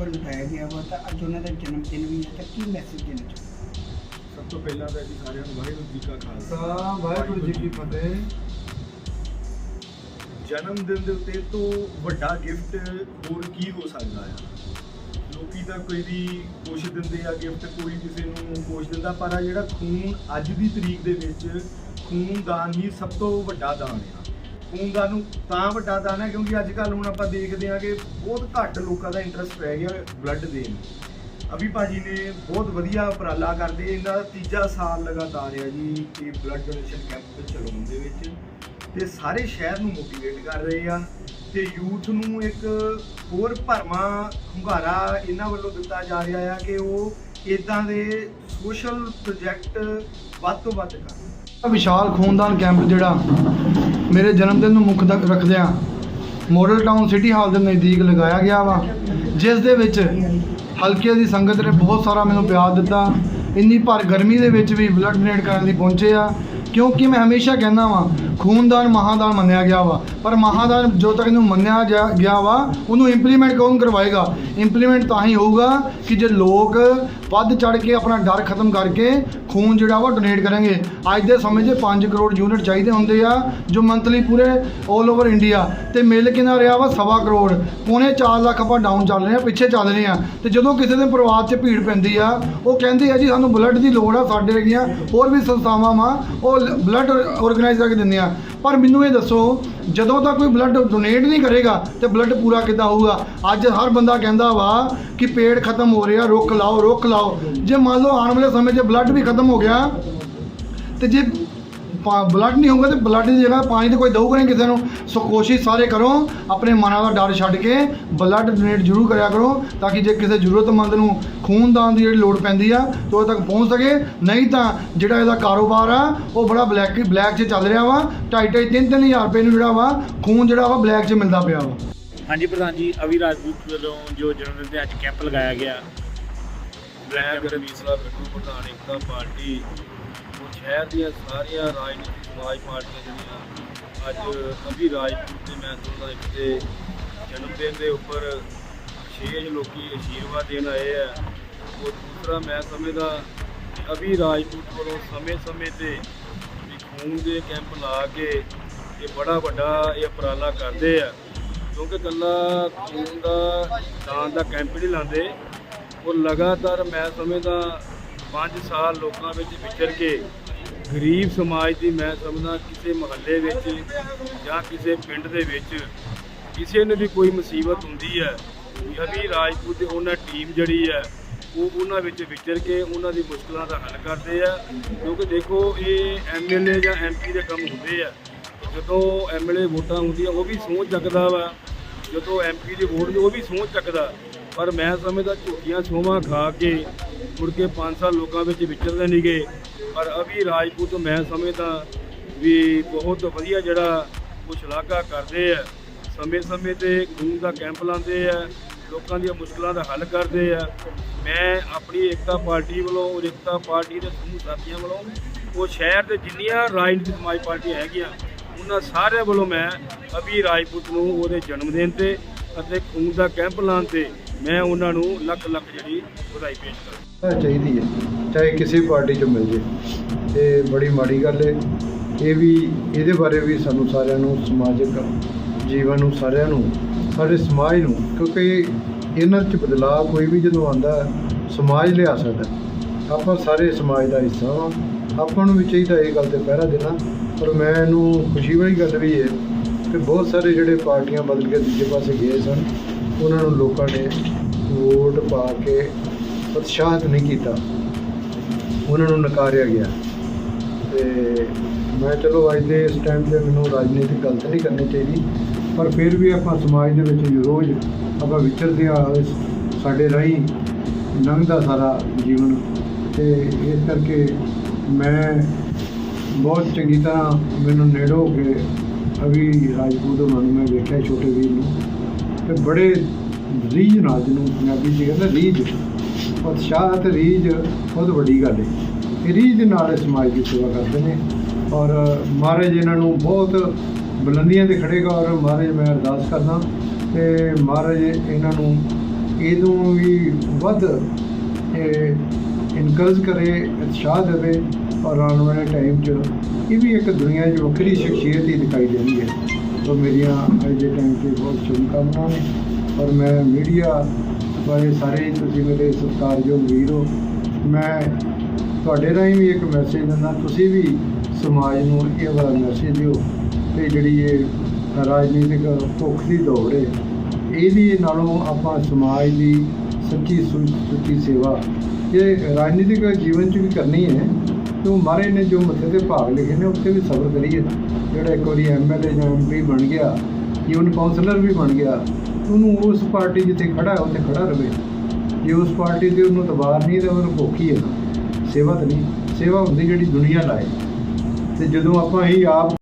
ਉੱਪਰ ਬਿਠਾਇਆ ਗਿਆ ਵਾ ਤਾਂ ਅੱਜ ਉਹਨਾਂ ਦਾ ਜਨਮ ਦਿਨ ਵੀ ਹੈ ਤਾਂ ਕੀ ਮੈਸੇਜ ਦੇਣਾ ਚਾਹੁੰਦੇ ਸਭ ਤੋਂ ਪਹਿਲਾਂ ਤਾਂ ਜੀ ਸਾਰਿਆਂ ਨੂੰ ਵਾਹਿਗੁਰੂ ਜੀ ਕਾ ਖਾਲਸਾ ਵਾਹਿਗੁਰੂ ਜੀ ਕੀ ਫਤਿਹ। ਜਨਮ ਦਿਨ ਦੇ ਉੱਤੇ ਤੋਂ ਵੱਡਾ ਗਿਫਟ ਹੋਰ ਕੀ ਹੋ ਸਕਦਾ ਆ? ਲੋਕੀ ਤਾਂ ਕੋਈ ਵੀ ਕੁਛ ਦਿੰਦੇ ਆ ਗਿਫਟ ਕੋਈ ਕਿਸੇ ਨੂੰ ਕੁਛ ਦਿੰਦਾ ਪਰ ਆ ਜਿਹੜਾ ਖੂਨ ਅੱਜ ਦੀ ਤਰੀਕ ਦੇ ਵਿੱਚ ਖੂਨ ਦਾਨ ਹੀ ਸਭ ਤੋਂ ਵੱਡਾ ਦਾਨ ਆ। ਖੂਨ ਦਾਨ ਨੂੰ ਤਾਂ ਵੱਡਾ ਦਾਨ ਹੈ ਕਿਉਂਕਿ ਅੱਜ ਕੱਲ੍ਹ ਹੁਣ ਆਪਾਂ ਦੇਖਦੇ ਹਾਂ ਕਿ ਬਹੁਤ ਘੱਟ ਲੋਕਾਂ ਦਾ ਇੰਟਰਸਟ ਰਹਿ ਗਿਆ ਬਲੱਡ ਦੇਣ ਨੂੰ। ਅਭੀ ਭਾਜੀ ਨੇ ਬਹੁਤ ਵਧੀਆ ਉਪਰਾਲਾ ਕਰਦੇ ਇਹਨਾਂ ਦਾ ਤੀਜਾ ਸਾਲ ਲਗਾਤਾਰ ਆ ਜੀ ਇਹ ਬਲੱਡ ਡੋਨੇਸ਼ਨ ਕੈਂਪ ਚਲਾਉਣ ਦੇ ਵਿੱਚ ਤੇ ਸਾਰੇ ਸ਼ਹਿਰ ਨੂੰ ਮੋਟੀਵੇਟ ਕਰ ਰਹੇ ਆ ਤੇ ਯੂਥ ਨੂੰ ਇੱਕ ਹੋਰ ਭਰਮਾ ਹੁੰਗਾਰਾ ਇਹਨਾਂ ਵੱਲੋਂ ਦਿੱਤਾ ਜਾ ਰਿਹਾ ਆ ਕਿ ਉਹ ਇਦਾਂ ਦੇ ਸੋਸ਼ਲ ਪ੍ਰੋਜੈਕਟ ਵੱਧ ਤੋਂ ਵੱਧ ਕਰਨ। ਵਿਸ਼ਾਲ ਖੂਨਦਾਨ ਕੈਂਪ ਜਿਹੜਾ ਮੇਰੇ ਜਨਮ ਦਿਨ ਨੂੰ ਮੁੱਖ ਦ- ਰੱਖਦਿਆਂ ਮੋਡਲ ਟਾਊਨ ਸਿਟੀ ਹਾਲ ਦੇ ਨਜ਼ਦੀਕ ਲਗਾਇਆ ਗਿਆ ਵਾ, ਜਿਸ ਦੇ ਵਿੱਚ ਹਲਕੇ ਦੀ ਸੰਗਤ ਨੇ ਬਹੁਤ ਸਾਰਾ ਮੈਨੂੰ ਪਿਆਰ ਦਿੱਤਾ। ਇੰਨੀ ਭਰ ਗਰਮੀ ਦੇ ਵਿੱਚ ਵੀ ਬਲੱਡ ਡੋਨੇਟ ਕਰਨ ਲਈ ਪਹੁੰਚੇ ਆ। ਕਿਉਂਕਿ ਮੈਂ ਹਮੇਸ਼ਾ ਕਹਿੰਦਾ ਵਾਂ ਖੂਨਦਾਨ ਮਹਾਦਾਨ ਮੰਨਿਆ ਗਿਆ ਵਾ। ਪਰ ਮਹਾਦਾਨ ਜੋ ਤੱਕ ਨੂੰ ਮੰਨਿਆ ਜਾ- ਗਿਆ ਵਾ, ਉਹਨੂੰ ਇੰਪਲੀਮੈਂਟ ਕੌਣ ਕਰਵਾਏਗਾ? ਇੰਪਲੀਮੈਂਟ ਤਾਂ ਹੀ ਹੋਊਗਾ ਕਿ ਜੇ ਲੋਕ ਵੱਧ ਚੜ ਕੇ ਆਪਣਾ ਡਰ ਖਤਮ ਕਰਕੇ ਖੂਨ ਜਿਹੜਾ ਵਾ ਡੋਨੇਟ ਕਰਨਗੇ। ਅੱਜ ਦੇ ਸਮੇਂ 'ਚ 5 ਕਰੋੜ ਯੂਨਿਟ ਚਾਹੀਦੇ ਹੁੰਦੇ ਆ, ਜੋ ਮੰਥਲੀ ਪੂਰੇ 올 ਓਵਰ ਇੰਡੀਆ ਤੇ ਮਿਲ ਕਿੰਨਾ ਰਿਹਾ ਵਾ ਸਵਾ ਕਰੋੜ। ਪੌਣੇ 4 ਲੱਖ ਆਪਾਂ ਡਾਊਨ ਚੱਲ ਰਹੇ ਆ ਪਿੱਛੇ ਚੱਲ ਰਹੇ ਆ ਤੇ ਜਦੋਂ ਕਿਸੇ ਦੇ ਪਰਿਵਾਰ 'ਚ ਭੀੜ ਪੈਂਦੀ ਆ, ਉਹ ਕਹਿੰਦੇ ਆ ਜੀ, ਸਾਨੂੰ ਬਲੱਡ ਦੀ ਲੋੜ ਆ, ਸਾਡੇ ਵਰਗੀਆਂ ਹੋਰ ਵੀ ਸੰਸਥਾਵਾਂ ਵਾ, ਉਹ ਬਲੱਡ ਆਰਗੇਨਾਈਜ਼ ਕਰਕੇ ਦਿੰਦੇ ਆ ਪਰ ਮੈਨੂੰ ਇਹ ਦੱਸੋ, ਜਦੋਂ ਤੱਕ ਕੋਈ ਬਲੱਡ ਡੋਨੇਟ ਨਹੀਂ ਕਰੇਗਾ ਤੇ ਬਲੱਡ ਪੂਰਾ ਕਿੱਦਾਂ ਹੋਊਗਾ? ਅੱਜ ਹਰ ਬੰਦਾ ਕਹਿੰਦਾ ਵਾ ਕਿ ਪੇੜ ਖਤਮ ਹੋ ਰਿਹਾ, ਰੁੱਖ ਲਾਓ ਰੁੱਖ ਲਾਓ। ਜੇ ਮੰਨ ਲਓ ਆਉਣ ਵਾਲੇ ਸਮੇਂ 'ਚ ਬਲੱਡ ਵੀ ਖਤਮ ਹੋ ਗਿਆ, ਤੇ ਜੇ ਬਲੱਡ ਨਹੀਂ ਹੋਊਗਾ ਤੇ ਬਲੱਡ ਦੀ ਜਗ੍ਹਾ ਪਾਣੀ ਤੇ ਕੋਈ ਦਊਗਾ ਨਹੀਂ ਕਿਸੇ ਨੂੰ। ਸੋ ਕੋਸ਼ਿਸ਼ ਸਾਰੇ ਕਰੋ ਆਪਣੇ ਮਨਾਂ ਦਾ ਡਰ ਛੱਡ ਕੇ ਬਲੱਡ ਡੋਨੇਟ ਜ਼ਰੂਰ ਕਰਿਆ ਕਰੋ ਤਾਂ ਕਿ ਜੇ ਕਿਸੇ ਜ਼ਰੂਰਤਮੰਦ ਨੂੰ ਖੂਨਦਾਨ ਦੀ ਜਿਹੜੀ ਲੋੜ ਪੈਂਦੀ ਆ ਤਾਂ ਉਹ ਤੱਕ ਪਹੁੰਚ ਸਕੇ। ਨਹੀਂ ਤਾਂ ਜਿਹੜਾ ਇਹਦਾ ਕਾਰੋਬਾਰ ਆ ਉਹ ਬੜਾ ਬਲੈਕ ਬਲੈਕ 'ਚ ਚੱਲ ਰਿਹਾ ਵਾ। ਢਾਈ ਢਾਈ ਤਿੰਨ ਤਿੰਨ ਹਜ਼ਾਰ ਰੁਪਏ ਨੂੰ ਜਿਹੜਾ ਵਾ ਖੂਨ ਜਿਹੜਾ ਵਾ ਬਲੈਕ 'ਚ ਮਿਲਦਾ ਪਿਆ ਵਾ। ਹਾਂਜੀ ਪ੍ਰਧਾਨ ਜੀ ਅਵੀ ਰਾਜਪੂਤ ਵੱਲੋਂ ਜੋ ਜਨਮ ਦਿਨ ਤੇ ਅੱਜ ਕੈਂਪ ਲਗਾਇਆ ਗਿਆ। ਮੈਂ ਗਰਮੀਸਲਾ ਬਿੱਟੂ ਪ੍ਰਧਾਨ ਏਕਤਾ ਪਾਰਟੀ ਸ਼ਹਿਰ ਦੀਆਂ ਸਾਰੀਆਂ ਰਾਜਨੀਤਿਕ ਸਮਾਜ ਪਾਰਟੀਆਂ ਜਿਹੜੀਆਂ ਅੱਜ ਅਭੀ ਰਾਜਪੂਤ ਦੇ ਮੈਂ ਸਮਝਦਾ ਕਿ ਜਨਮ ਦਿਨ ਦੇ ਉੱਪਰ ਵਿਸ਼ੇਸ਼ ਲੋਕੀ ਅਸ਼ੀਰਵਾਦ ਦੇਣ ਆਏ ਆ। ਉਹ ਦੂਸਰਾ ਮੈਂ ਸਮਝਦਾ ਅਭੀ ਰਾਜਪੂਤ ਕੋਲੋਂ ਸਮੇਂ-ਸਮੇਂ ਤੇ ਵੀ ਖੂਨ ਦੇ ਕੈਂਪ ਲਾ ਕੇ ਇਹ ਬੜਾ ਵੱਡਾ ਇਹ ਉਪਰਾਲਾ ਕਰਦੇ ਆ। ਕਿਉਂਕਿ ਕੱਲਾ ਖੂਨ ਦਾ ਦਾਨ ਦਾ ਕੈਂਪ ਨਹੀਂ ਲਾਉਂਦੇ। ਉਹ ਲਗਾਤਾਰ ਮੈਂ ਸਮਝਦਾ 5 ਸਾਲ ਲੋਕਾਂ ਵਿੱਚ ਵਿਚਰ ਕੇ ਗਰੀਬ ਸਮਾਜ ਦੀ ਮੈਂ ਸਮਝਦਾ ਕਿਸੇ ਮਹੱਲੇ ਵਿੱਚ ਜਾਂ ਕਿਸੇ ਪਿੰਡ ਦੇ ਵਿੱਚ ਕਿਸੇ ਨੂੰ ਵੀ ਕੋਈ ਮੁਸੀਬਤ ਹੁੰਦੀ ਹੈ ਅਭੀ ਰਾਜਪੂਤ ਦੀ ਉਹਨਾਂ ਟੀਮ ਜਿਹੜੀ ਹੈ, ਉਹ ਉਹਨਾਂ ਵਿੱਚ ਵਿਚਰ ਕੇ ਉਹਨਾਂ ਦੀ ਮੁਸ਼ਕਲਾਂ ਦਾ ਹੱਲ ਕਰਦੇ ਆ। ਕਿਉਂਕਿ ਦੇਖੋ, ਇਹ ਐਮਐਲਏ ਜਾਂ ਐਮਪੀ ਦੇ ਕੰਮ ਹੁੰਦੇ ਆ। ਜਦੋਂ ਐਮਐਲਏ ਵੋਟਾਂ ਹੁੰਦੀਆਂ, ਉਹ ਵੀ ਸੋਚ ਚੱਕਦਾ ਵਾ। ਜਦੋਂ ਐਮਪੀ ਦੀ ਵੋਟ ਉਹ ਵੀ ਸੋਚ ਚੱਕਦਾ। ਪਰ ਮੈਂ ਸਮਝਦਾ ਝੂਠੀਆਂ ਸੋਹਾਂ ਖਾ ਕੇ ਮੁੜ ਕੇ 5 ਸਾਲ ਲੋਕਾਂ ਵਿੱਚ ਵਿਚਰਦੇ ਨਹੀਂਗੇ ਪਰ ਅਭੀ ਰਾਜਪੂਤ ਮੈਂ ਸਮਝਦਾ ਵੀ ਬਹੁਤ ਵਧੀਆ ਜਿਹੜਾ ਉਹ ਸ਼ਲਾਘਾ ਕਰਦੇ ਆ। ਸਮੇਂ-ਸਮੇਂ ਤੇ ਖੂਨ ਦਾ ਕੈਂਪ ਲਾਉਂਦੇ ਆ, ਲੋਕਾਂ ਦੀਆਂ ਮੁਸ਼ਕਲਾਂ ਦਾ ਹੱਲ ਕਰਦੇ ਆ। ਮੈਂ ਆਪਣੀ ਏਕਤਾ ਪਾਰਟੀ ਵੱਲੋਂ ਔਰ ਏਕਤਾ ਪਾਰਟੀ ਦੇ ਸਮੂਹ ਸਾਥੀਆਂ ਵੱਲੋਂ ਉਹ ਸ਼ਹਿਰ ਦੇ ਜਿੰਨੀਆਂ ਰਾਜਨੀਤਿਕ ਸਮਾਜ ਪਾਰਟੀਆਂ ਹੈਗੀਆਂ, ਉਹਨਾਂ ਸਾਰਿਆਂ ਵੱਲੋਂ ਮੈਂ ਅਭੀ ਰਾਜਪੂਤ ਨੂੰ ਉਹਦੇ ਜਨਮ ਦਿਨ ਤੇ ਅਤੇ ਖੂਨ ਦਾ ਕੈਂਪ ਲਾਉਣ ਤੇ ਮੈਂ ਉਹਨਾਂ ਨੂੰ ਲੱਖ ਲੱਖ ਜਿਹੜੀ ਵਧਾਈ ਪੇਸ਼ ਕਰਦਾ ਚਾਹੀਦੀ ਹੈ, ਚਾਹੇ ਕਿਸੇ ਪਾਰਟੀ 'ਚ ਮਿਲ ਜੇ। ਤੇ ਬੜੀ ਮਾੜੀ ਗੱਲ ਹੈ। ਇਹ ਵੀ, ਇਹਦੇ ਬਾਰੇ ਵੀ ਸਾਨੂੰ ਸਾਰਿਆਂ ਨੂੰ, ਸਮਾਜਿਕ ਜੀਵਨ ਨੂੰ, ਸਾਰਿਆਂ ਨੂੰ, ਸਾਡੇ ਸਮਾਜ ਨੂੰ, ਕਿਉਂਕਿ ਇਹਨਾਂ 'ਚ ਬਦਲਾਅ ਕੋਈ ਵੀ ਜਦੋਂ ਆਉਂਦਾ, ਸਮਾਜ ਲਿਆ ਸਕਦਾ। ਆਪਾਂ ਸਾਰੇ ਸਮਾਜ ਦਾ ਹਿੱਸਾ ਹਾਂ ਆਪਾਂ ਨੂੰ ਵੀ ਚਾਹੀਦਾ ਇਹ ਗੱਲ ਤੇ ਪਹਿਰਾ ਦੇਣਾ। ਪਰ ਮੈਂ ਇਹਨੂੰ ਖੁਸ਼ੀ ਵਾਲੀ ਗੱਲ ਵੀ ਹੈ ਕਿ ਬਹੁਤ ਸਾਰੇ ਜਿਹੜੇ ਪਾਰਟੀਆਂ ਬਦਲ ਕੇ ਦੂਜੇ ਪਾਸੇ ਗਏ ਸਨ। ਉਹਨਾਂ ਨੂੰ ਲੋਕਾਂ ਨੇ ਵੋਟ ਪਾ ਕੇ ਉਤਸ਼ਾਹਿਤ ਨਹੀਂ ਕੀਤਾ। ਉਹਨਾਂ ਨੂੰ ਨਕਾਰਿਆ ਗਿਆ। ਤੇ ਮੈਂ ਚਲੋ ਅੱਜ ਦੇ ਇਸ ਟਾਈਮ ਤੇ ਮੈਨੂੰ ਰਾਜਨੀਤਿਕ ਗੱਲ ਨਹੀਂ ਕਰਨੀ ਚਾਹੀਦੀ, ਪਰ ਫਿਰ ਵੀ ਆਪਾਂ ਸਮਾਜ ਦੇ ਵਿੱਚ ਰੋਜ਼ ਆਪਾਂ ਵਿਚਰਦੇ ਆ, ਸਾਡੇ ਰਾਹੀਂ ਲੰਘਦਾ ਸਾਰਾ ਜੀਵਨ। ਤੇ ਇਸ ਕਰਕੇ ਮੈਂ ਬਹੁਤ ਚੰਗੀ ਤਰ੍ਹਾਂ ਮੈਨੂੰ ਨੇੜੇ ਹੋ ਕੇ ਅਭੀ ਰਾਜਪੂਤ ਉਹਨਾਂ ਨੂੰ ਮੈਂ ਵੇਖਿਆ, ਛੋਟੇ ਵੀਰ ਨੂੰ। ਤੇ ਬੜੇ ਰੀਝ ਨਾਲ ਜਿਹਨੂੰ ਪੰਜਾਬੀ ਚ ਕਹਿੰਦੇ ਰੀਝ। ਉਤਸ਼ਾਹ ਤੇ ਰੀਝ ਬਹੁਤ ਵੱਡੀ ਗੱਲ ਹੈ। ਇਹ ਰੀਝ ਦੇ ਨਾਲ ਸਮਾਜ ਦੀ ਸੇਵਾ ਕਰਦੇ ਨੇ। ਔਰ ਮਹਾਰਾਜ ਇਹਨਾਂ ਨੂੰ ਬਹੁਤ ਬੁਲੰਦੀਆਂ ਤੇ ਖੜੇਗਾ ਔਰ ਮਹਾਰਾਜ ਮੈਂ ਅਰਦਾਸ ਕਰਦਾ। ਕਿ ਮਹਾਰਾਜ ਇਹਨਾਂ ਨੂੰ ਇਹਨੂੰ ਵੀ ਵੱਧ ਇਨਕਰਜ਼ ਕਰੇ, ਉਤਸ਼ਾਹ ਦੇਵੇ। ਔਰ ਆਉਣ ਵਾਲੇ ਟਾਈਮ 'ਚ ਇਹ ਵੀ ਇੱਕ ਦੁਨੀਆ 'ਚ ਵੱਖਰੀ ਸ਼ਖਸੀਅਤ ਹੀ ਦਿਖਾਈ ਦਿੰਦੀ ਹੈ। ਸੋ ਮੇਰੀਆਂ ਅੱਜ ਦੇ ਟਾਈਮ 'ਤੇ ਬਹੁਤ ਸ਼ੁਭਕਾਮਨਾਵਾਂ ਨੇ। ਔਰ ਮੈਂ ਮੀਡੀਆ ਵਾਲੇ ਸਾਰੇ ਤੁਸੀਂ ਮੇਰੇ ਸਤਿਕਾਰਯੋਗ ਵੀਰ ਹੋ ਮੈਂ ਤੁਹਾਡੇ ਰਾਹੀਂ ਵੀ ਇੱਕ ਮੈਸੇਜ ਦਿੰਦਾ, ਤੁਸੀਂ ਵੀ ਸਮਾਜ ਨੂੰ ਇਹ ਵਾਲਾ ਮੈਸੇਜ ਦਿਓ ਕਿ ਜਿਹੜੀ ਇਹ ਰਾਜਨੀਤਿਕ ਭੁੱਖ ਦੀ ਦੌੜ ਹੈ, ਇਹਦੀ ਨਾਲੋਂ ਆਪਾਂ ਸਮਾਜ ਦੀ ਸੱਚੀ ਸੁ- ਸੁੱਚੀ ਸੇਵਾ, ਇਹ ਰਾਜਨੀਤਿਕ ਜੀਵਨ 'ਚ ਵੀ ਕਰਨੀ ਹੈ। ਤੇ ਉਹ ਮਹਾਰਾਜ ਨੇ ਜੋ ਮੱਥੇ ਤੇ ਭਾਗ ਲਿਖੇ ਨੇ ਉੱਤੇ ਵੀ ਸਬਰ ਕਰੀਏ ਜਿਹੜਾ ਇੱਕ ਵਾਰੀ ਐਮਐਲਏ ਜਾਂ ਐਮਪੀ ਬਣ ਗਿਆ ਈਵਨ ਕਾਉਂਸਲਰ ਵੀ ਬਣ ਗਿਆ, ਉਹਨੂੰ ਉਸ ਪਾਰਟੀ ਜਿੱਥੇ ਖੜਾ ਹੈ, ਉੱਥੇ ਖੜਾ ਰਵੇ। ਜੇ ਉਸ ਪਾਰਟੀ ਤੇ ਉਹਨੂੰ ਤਬਾਰ ਨਹੀਂ ਤਾਂ ਉਹਨੂੰ ਭੁੱਖ ਹੀ। ਹੈ ਨਾ ਸੇਵਾ ਤਾਂ ਨਹੀਂ, ਸੇਵਾ ਹੁੰਦੀ ਜਿਹੜੀ ਦੁਨੀਆ ਲਾਏ। ਤੇ ਜਦੋਂ ਆਪਾਂ ਹੀ ਆਪ